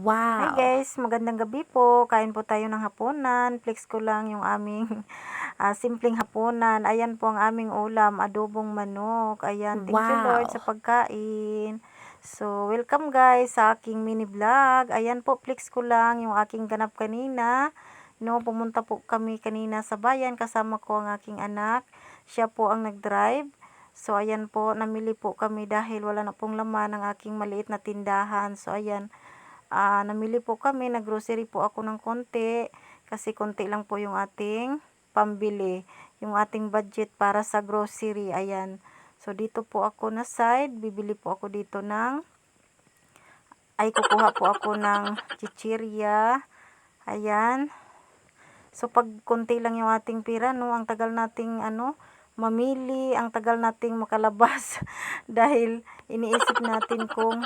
Hi Wow. guys, magandang gabi po. Kain po tayo ng hapunan. Flex ko lang yung aming ah, simpleng hapunan. Ayan po ang aming ulam, adobong manok. Ayan, thank you Lord Wow. sa pagkain. So, welcome guys sa aking mini vlog. Ayan po, flex ko lang yung aking ganap kanina. No, pumunta po kami kanina sa bayan kasama ko ang aking anak. Siya po ang nag-drive. So, ayan po, namili po kami dahil wala na pong laman ang aking maliit na tindahan. So, ayan, ah, namili po kami, naggrocery po ako ng konti kasi konti lang po yung ating pambili, yung ating budget para sa grocery, ayan. So, dito po ako na side, bibili po ako dito ng, ay kukuha po ako ng chichirya, ayan. So, pag konti lang yung ating pira, no, ang tagal nating, ano, mamili, ang tagal nating makalabas dahil iniisip natin kung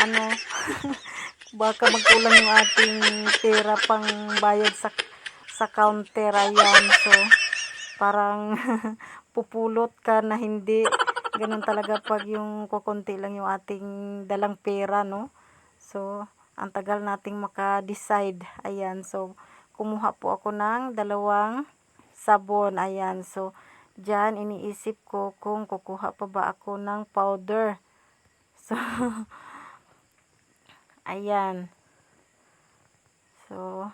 ano, baka magkulang yung ating pera pang bayad sa sa counter, ayan. So, parang pupulot ka na hindi. Ganun talaga pag yung kukunti lang yung ating dalang pera, no? So, ang tagal nating maka-decide. Ayan, so, kumuha po ako ng dalawang sabon. Ayan, so, dyan iniisip ko kung kukuha pa ba ako ng powder. So, ayan. So,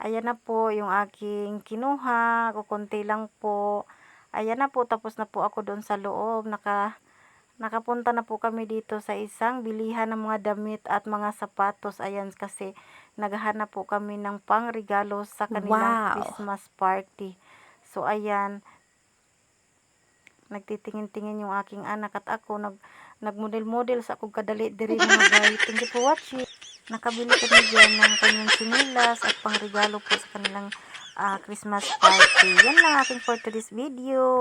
ayan na po yung aking kinuha. Kukunti lang po. Ayan na po, tapos na po ako doon sa loob. Naka, nakapunta na po kami dito sa isang bilihan ng mga damit at mga sapatos. Ayan, kasi naghahanap po kami ng pangregalo sa kanilang Wow. Christmas party. So, ayan, nagtitingin-tingin yung aking anak at ako nag nagmodel-model sa akong kadali diri mga guys. Thank you for watching. Nakabili kami dyan ng kanyang sinilas at pangregalo po sa kanilang ah, Christmas party. Yan lang aking for today's video.